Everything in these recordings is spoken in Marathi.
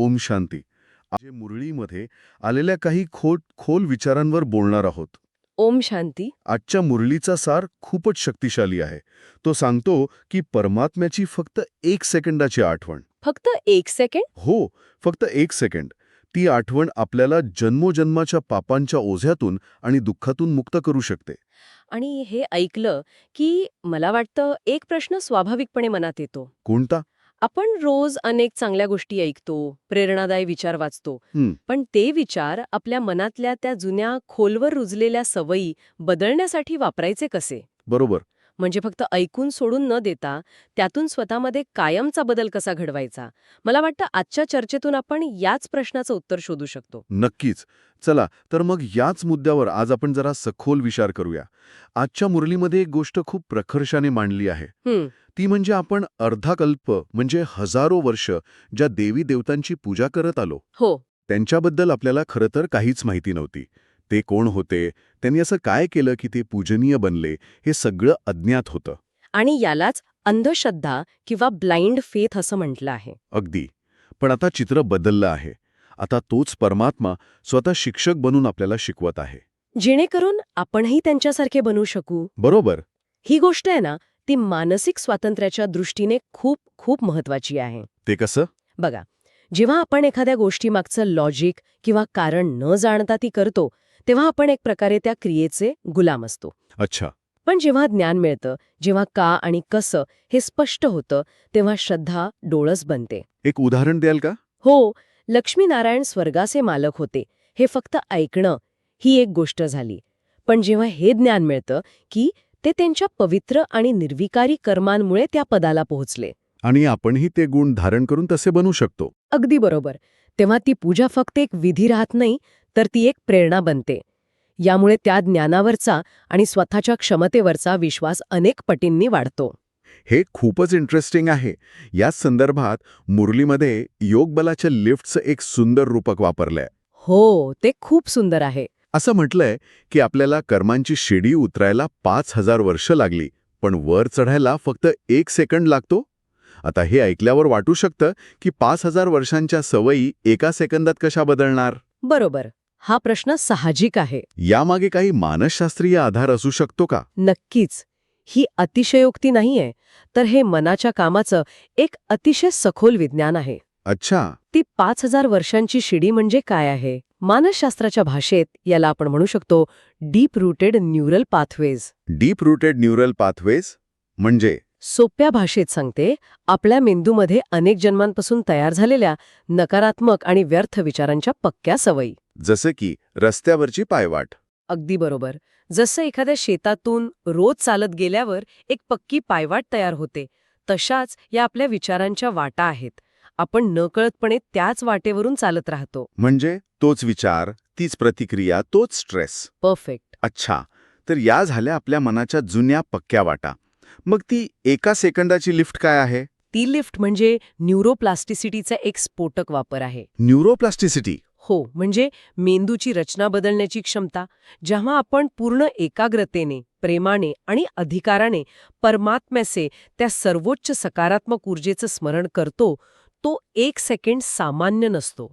ओम शांती. आज मुरळीमध्ये आलेल्या काही खोट खोल विचारांवर बोलणार आहोत. ओम शांती. आजच्या मुरलीचा सार खूपच शक्तिशाली आहे. तो सांगतो की परमात्म्याची फक्त एक सेकंदाची आठवण. फक्त एक सेकंड? हो फक्त एक सेकंड ती आठवण आपल्याला जन्मोजन्माच्या पापांच्या ओझ्यातून आणि दुःखातून मुक्त करू शकते. आणि हे ऐकलं की मला वाटतं एक प्रश्न स्वाभाविकपणे मनात येतो. कोणता? आपण रोज अनेक चांगल्या गोष्टी ऐकतो प्रेरणादायी विचार वाचतो. पण ते विचार आपल्या मनातल्या त्या जुन्या खोलवर रुजलेल्या सवयी बदलण्यासाठी वापरायचे कसे? बरोबर. म्हणजे फक्त ऐकून सोडून न देता त्यातून स्वतःमध्ये कायमचा बदल कसा घडवायचा? मला वाटतं आजच्या चर्चेतून आपण याच प्रश्नाचं उत्तर शोधू शकतो. नक्कीच. चला तर मग याच मुद्द्यावर आज आपण जरा सखोल विचार करूया. आजच्या मुरलीमध्ये एक गोष्ट खूप प्रखर्षाने मांडली आहे. ती म्हणजे आपण अर्धाकल्प म्हणजे हजारो वर्ष ज्या देवी देवतांची पूजा करत आलो. हो. त्यांच्याबद्दल आपल्याला खरं तर काहीच माहिती नव्हती. ते कोण होते? त्यांनी असं काय केलं की ते पूजनीय बनले? हे सगळं अज्ञात होतं. आणि यालाच अंधश्रद्धा किंवा ब्लाइंड फेथ असं म्हटलं आहे. अगदी. पण आता चित्र बदललं आहे. आता तोच परमात्मा स्वतः शिक्षक बनून आपल्याला शिकवत आहे. जेणेकरून आपणही त्यांच्यासारखे बनू शकू? बरोबर. ही गोष्ट आहे ना ती मानसिक स्वातंत्र्याच्या दृष्टीने खूप खूप महत्वाची आहे. ते कसं? बघा जेव्हा आपण एखाद्या गोष्टीमागचं लॉजिक किंवा कारण न जाणता ती करतो तेव्हा आपण एक प्रकारे त्या क्रियेचे गुलाम असतो. अच्छा. पण जेव्हा ज्ञान मिळतं जेव्हा का आणि कसं हे स्पष्ट होतं तेव्हा श्रद्धा डोळस बनते. एक उदाहरण द्याल का? हो लक्ष्मीनारायण स्वर्गाचे मालक होते. हे फक्त ऐकणं ही एक गोष्ट झाली. पण जेव्हा हे ज्ञान मिळतं की ते त्यांच्या पवित्र आणि निर्विकारी कर्मांमुळे त्या पदाला पोहोचले. आणि आपणही ते गुण धारण करून तसे बनू शकतो. अगदी बरोबर. तेव्हा ती पूजा फक्त एक विधी राहत नाही तर ती एक प्रेरणा बनते. यामुळे त्या ज्ञानावरचा आणि स्वतःच्या क्षमतेवरचा विश्वास अनेक पटींनी वाढतो. हे खूपच इंटरेस्टिंग आहे. याच संदर्भात मुरलीमध्ये योगबलाच्या लिफ्टचं एक सुंदर रूपक वापरलंय. हो ते खूप सुंदर आहे. असं म्हटलंय की आपल्याला कर्मांची शिडी उतरायला पाच हजार वर्ष लागली पण वर चढायला फक्त एक सेकंड लागतो? आता हे ऐकल्यावर वाटू शकतं की पाच हजार वर्षांच्या सवयी एका सेकंदात कशा बदलणार? बरोबर. हा प्रश्न साहजिक आहे. यामागे काही मानसशास्त्रीय आधार असू शकतो का? नक्कीच. ही अतिशयोक्ती नाहीये तर हे मनाच्या कामाचं एक अतिशय सखोल विज्ञान आहे. अच्छा. ती पाच हजार वर्षांची शिडी म्हणजे काय आहे? मानसशास्त्राच्या भाषेत याला आपण म्हणू शकतो deep rooted neural pathways. Deep rooted neural pathways म्हणजे? सोप्या भाषेत सांगते आपल्या मेंदूमध्ये अनेक जन्मांपासून तयार झालेल्या नकारात्मक आणि व्यर्थ विचारांच्या पक्क्या सवयी. जसं की रस्त्यावरची पायवाट. अगदी बरोबर. जसं एखाद्या शेतातून रोज चालत गेल्यावर एक पक्की पायवाट तयार होते तशाच या आपल्या विचारांच्या वाटा आहेत. आपण नकळतपणे त्याच वाटेवरून चालत राहतो. म्हणजे तोच विचार तीच प्रतिक्रिया तोच स्ट्रेस. परफेक्ट. अच्छा. तर या झाल्या आपल्या मनाच्या जुन्या पक्क्या वाटा. मग ती एका सेकंदाची लिफ्ट काय आहे? ती लिफ्ट म्हणजे न्यूरोप्लास्टिसिटीचा एक स्फोटक वापर आहे. न्यूरोप्लास्टिसिटी? हो म्हणजे मेंदूची रचना बदलण्याची क्षमता जेव्हा आपण पूर्ण एकाग्रतेने प्रेमाने आणि अधिकाराने परमात्म्याचे त्या सर्वोच्च सकारात्मक ऊर्जेचं स्मरण करतो तो एक सेकंड सामान्य नसतो.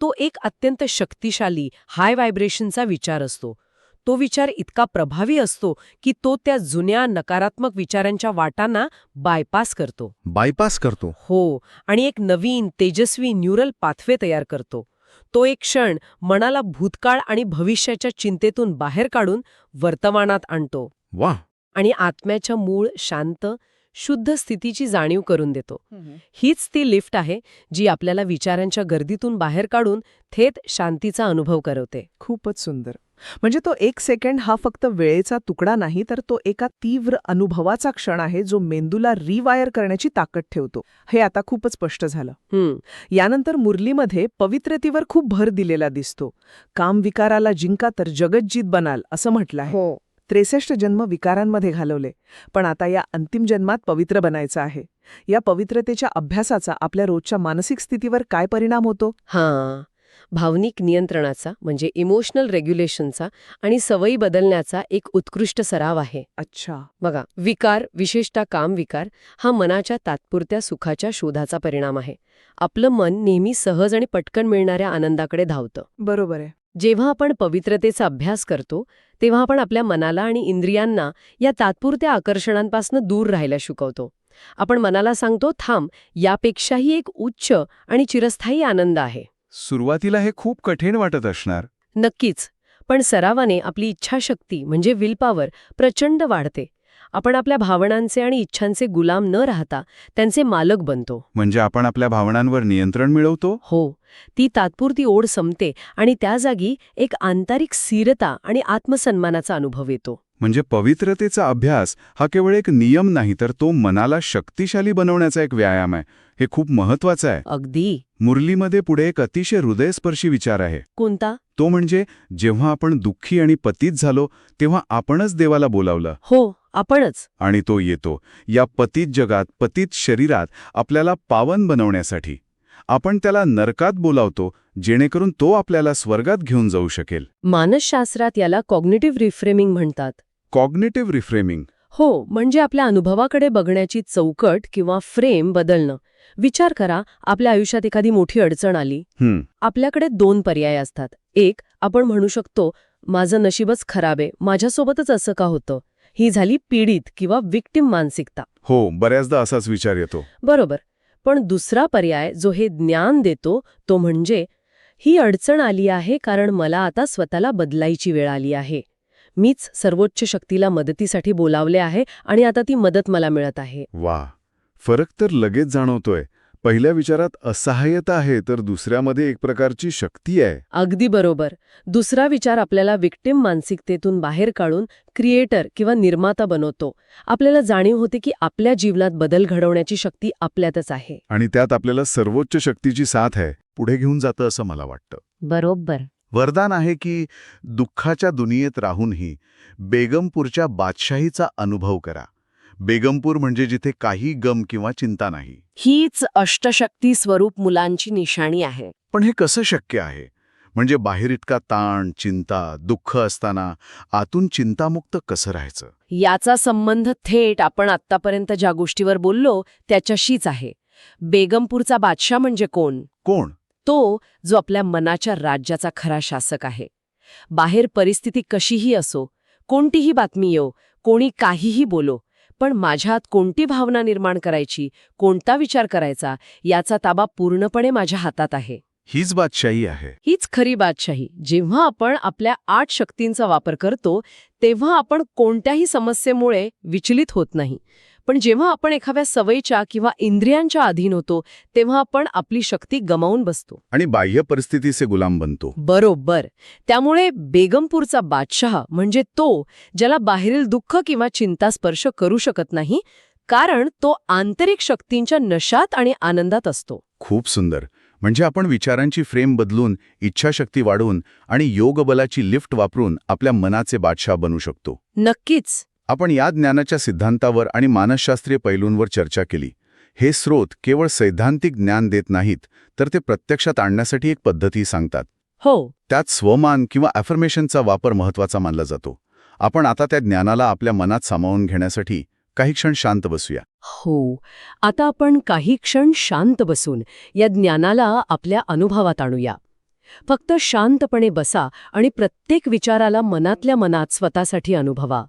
तो एक अत्यंत शक्तिशाली हाय व्हायब्रेशनचा विचार असतो. तो विचार इतका प्रभावी असतो की तो त्या जुन्या नकारात्मक विचारांच्या वाटांना बायपास करतो. बायपास करतो. हो आणि एक नवीन तेजस्वी न्यूरल पाथवे तयार करतो. तो एक क्षण मनाला भूतकाळ आणि भविष्याच्या चिंतेतून बाहेर काढून वर्तमानात आणतो. वा आणि आत्म्याच्या मूळ शांत शुद्ध स्थितीची जाणीव करून देतो. हीच ती लिफ्ट आहे जी आपल्याला विचारांच्या गर्दीतून बाहेर काढून थेट शांतीचा अनुभव करवते. खूपच सुंदर. म्हणजे तो एक सेकंड हा फक्त वेळेचा तुकडा नाही तर तो एका तीव्र अनुभवाचा क्षण आहे जो मेंदूला रिवायर करण्याची ताकद ठेवतो. हे आता खूपच स्पष्ट झालं. हं, यानंतर मुरलीमध्ये पवित्रतेवर खूप भर दिलेला दिसतो. काम विकाराला जिंका तर जगज्जीत बनाल असं म्हटलं आहे. हो. त्रेसष्ट जन्म विकारांमध्ये घालवले. पण आता या अंतिम जन्मात पवित्र बनायचं आहे. या पवित्रतेच्या अभ्यासाचा आपल्या रोजच्या मानसिक स्थितीवर काय परिणाम होतो? हां. भावनिक नियंत्रणाचा म्हणजे इमोशनल रेग्युलेशनचा आणि सवयी बदलण्याचा एक उत्कृष्ट सराव आहे. अच्छा. बघा विकार विशेषतः काम विकार हा मनाच्या तात्पुरत्या सुखाच्या शोधाचा परिणाम आहे. आपलं मन नेहमी सहज आणि पटकन मिळणाऱ्या आनंदाकडे धावतं. बरोबर आहे. जेव्हा आपण पवित्रतेचा अभ्यास करतो तेव्हा आपण आपल्या मनाला आणि इंद्रियांना या तात्पुरत्या आकर्षणांपासून दूर राहायला शिकवतो. आपण मनाला सांगतो थांब यापेक्षाही एक उच्च आणि चिरस्थायी आनंद आहे. सुरुवातीला हे खूप कठीण वाटत असणार. नक्कीच पण सरावाने आपली इच्छाशक्ती म्हणजे विलपावर प्रचंड वाढते. आपण आपल्या भावनांचे आणि इच्छांचे गुलाम न राहता त्यांचे मालक बनतो. म्हणजे आपण आपल्या भावनांवर नियंत्रण मिळवतो? हो. ती तात्पुरती ओढ संपते आणि त्या जागी एक आंतरिक स्थिरता आणि आत्मसन्मानाचा अनुभव येतो. म्हणजे पवित्रतेचा अभ्यास हा केवळ एक नियम नाही तर तो मनाला शक्तिशाली बनवण्याचा एक व्यायाम आहे. हे खूप महत्वाचं आहे. अगदी. मुरलीमध्ये पुढे एक अतिशय हृदयस्पर्शी विचार आहे. कोणता? तो म्हणजे जेव्हा आपण दुःखी आणि पतीत झालो तेव्हा आपणच देवाला बोलावलं. हो आपणच. आणि तो येतो या पतीत जगात पतीत शरीरात आपल्याला पावन बनवण्यासाठी. आपण त्याला नरकात बोलावतो जेणेकरून तो आपल्याला स्वर्गात घेऊन जाऊ शकेल. मानसशास्त्रात याला कॉग्निटिव्ह रिफ्रेमिंग म्हणतात. Cognitive reframing. हो म्हणजे आपल्या अनुभवाकडे बघण्याची चौकट किंवा फ्रेम बदलणं. विचार करा आपल्या आयुष्यात एखादी मोठी अडचण आली. आपल्याकडे दोन पर्याय असतात. एक आपण म्हणू शकतो माझं नशीबच खराब आहे माझ्यासोबतच असं का होतं? ही झाली पीडित किंवा विक्टिम मानसिकता. हो बऱ्याचदा असाच विचार येतो. बरोबर. पण दुसरा पर्याय जो हे ज्ञान देतो तो म्हणजे ही अडचण आली आहे कारण मला आता स्वतःला बदलायची वेळ आली आहे. मीच सर्वोच्च शक्तीला मदतीसाठी बोलावले आहे आणि आता ती मदत मला मिळत आहे. वा. फरक तर लगेच जाणवतोय. पहिल्या विचारात असहाय्यता आहे तर दुसऱ्यामध्ये एक प्रकारची शक्ती आहे. अगदी बरोबर. दुसरा विचार आपल्याला विक्टिम मानसिकतेतून बाहेर काढून क्रिएटर किंवा निर्माता बनवतो. आपल्याला जाणीव होते की आपल्या जीवनात बदल घडवण्याची शक्ती आपल्यातच आहे. आणि त्यात आपल्याला सर्वोच्च शक्तीची साथ आहे. पुढे घेऊन जातं असं मला वाटतं. बरोबर. वरदान आहे की दुःखाच्या दुनियेत राहूनही बेगमपूरच्या बादशाहीचा अनुभव करा. बेगमपूर म्हणजे जिथे काही गम किंवा चिंता नाही. हीच अष्टशक्ती स्वरूप मुलांची निशाणी आहे. पण हे कसं शक्य आहे? म्हणजे बाहेर इतका ताण चिंता दुःख असताना आतून चिंतामुक्त कसं राहायचं? याचा संबंध थेट आपण आत्तापर्यंत ज्या गोष्टीवर बोललो त्याच्याशीच आहे. बेगमपूरचा बादशाह म्हणजे कोण? कोण? तो जो आपल्या मनाच्या राज्याचा खरा शासक आहे. बाहेर परिस्थिती कशीही असो कोणतीही बातमी येऊ कोणी काहीही बोलो पण माझ्यात कोणती भावना निर्माण करायची कोणता विचार करायचा याचा ताबा पूर्णपणे माझ्या हातात आहे. हीच बादशाही आहे. हीच खरी बादशाही. जेव्हा आपण आपल्या आठ शक्तींचा वापर करतो तेव्हा आपण कोणत्याही समस्येमुळे विचलित होत नाही. पण जेव्हा आपण एखाद्या सवयीच्या किंवा इंद्रियांच्या अधीन होतो तेव्हा आपण आपली शक्ती गमावून बसतो. आणि बाह्य परिस्थितीचे गुलाम बनतो. बरोबर. त्यामुळे बेगमपूरचा बादशहा म्हणजे तो ज्याला बाहेरील दुःख किंवा चिंता स्पर्श करू शकत नाही कारण तो आंतरिक शक्तींच्या नशात आणि आनंदात असतो. खूप सुंदर. म्हणजे आपण विचारांची फ्रेम बदलून इच्छाशक्ती वाढवून आणि योगबलाची लिफ्ट वापरून आपल्या मनाचे बादशाह बनू शकतो. नक्कीच. आपण या ज्ञानाच्या सिद्धांतावर आणि मानसशास्त्रीय पैलूंवर चर्चा केली. हे स्रोत केवळ सैद्धांतिक ज्ञान देत नाहीत तर ते प्रत्यक्षात आणण्यासाठी एक पद्धती सांगतात. हो. त्यात स्वमान किंवा ॲफर्मेशनचा वापर महत्त्वाचा मानला जातो. आपण आता त्या ज्ञानाला आपल्या मनात सामावून घेण्यासाठी काही क्षण शांत बसूया. हो. आता आपण काही क्षण शांत बसून या ज्ञानाला आपल्या अनुभवात आणूया. फक्त शांतपणे बसा आणि प्रत्येक विचाराला मनातल्या मनात स्वतःसाठी अनुभवा.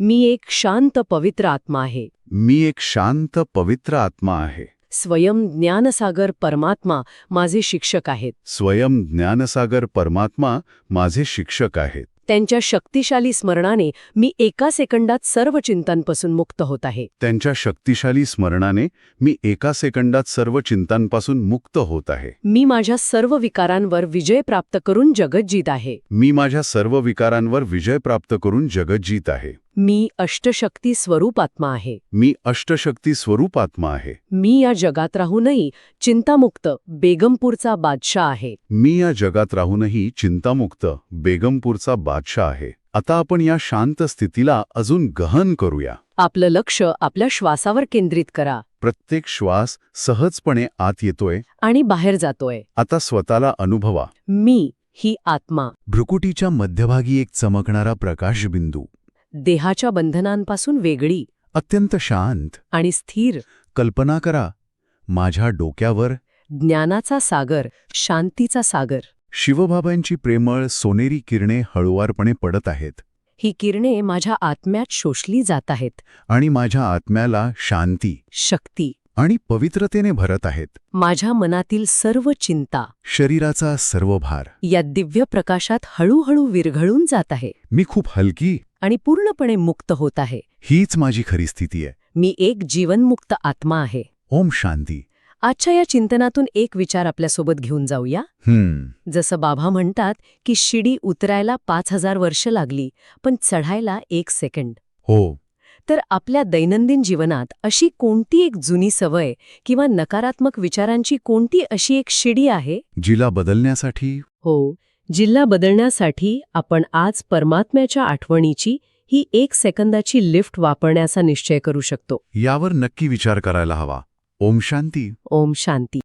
मी एक शांत पवित्र आत्मा आहे. मी एक शांत पवित्र आत्मा आहे. स्वयं ज्ञानसागर परमात्मा माझे शिक्षक आहेत. स्वयं ज्ञानसागर परमात्मा माझे शिक्षक आहेत. त्यांच्या शक्तिशाली स्मरणाने मी एका सेकंदात सर्व चिंतांपासून मुक्त होत आहे. त्यांच्या शक्तिशाली स्मरणाने मी एका सेकंदात सर्व चिंतांपासून मुक्त होत आहे. मी माझ्या सर्व विकारांवर विजय प्राप्त करून जगत जीत आहे. मी माझ्या सर्व विकारांवर विजय प्राप्त करून जगत जीत आहे. मी अष्टशक्ती स्वरूप आत्मा आहे. मी अष्टशक्ती स्वरूप आत्मा आहे. मी या जगात राहूनही चिंतामुक्त बेगमपूरचा बादशाह आहे. मी या जगात राहूनही चिंतामुक्त बेगमपूरचा बादशाह आहे. आता आपण या शांत स्थितीला अजून गहन करूया. आपलं लक्ष आपल्या श्वासावर केंद्रित करा. प्रत्येक श्वास सहजपणे आत येतोय. आणि बाहेर जातोय. आता स्वतःला अनुभवा. मी ही आत्मा. भ्रुकुटीच्या मध्यभागी एक चमकणारा प्रकाशबिंदू. देहाच्या बंधनांपासून वेगळी अत्यंत शांत. आणि स्थिर. कल्पना करा माझ्या डोक्यावर ज्ञानाचा सागर शांतीचा सागर. शिवबाबांची प्रेमळ सोनेरी किरणे हळुवारपणे पडत आहेत. ही किरणे माझ्या आत्म्यात शोषली जात आहेत. आणि माझ्या आत्म्याला शांती शक्ती. आणि पवित्रतेने भरत आहेत. माझ्या मनातील सर्व चिंता शरीराचा सर्व भार या दिव्य प्रकाशात हळूहळू विरघळून जात आहे. मी खूप हलकी आणि पूर्णपणे मुक्त होत आहे. हीच माझी खरी स्थिती आहे. मी एक जीवनमुक्त आत्मा आहे. ओम शांती. आजच्या या चिंतनातून एक विचार आपल्यासोबत घेऊन जाऊया. हम्म. जसं बाबा म्हणतात की शिडी उतरायला पाच हजार वर्ष लागली पण चढायला एक सेकंड. हो. तर आपल्या दैनंदिन जीवनात अशी कोणती एक जुनी सवय किंवा नकारात्मक विचारांची कोणती अशी एक शिडी आहे? जिला बदलण्यासाठी? हो. जिल्हा बदलण्यासाठी आपण आज परमात्म्याच्या आठवणीची ही एक सेकंदाची लिफ्ट वापरण्याचा निश्चय करू शकतो. यावर नक्की विचार करायला हवा. ओम शांती. ओम शांती.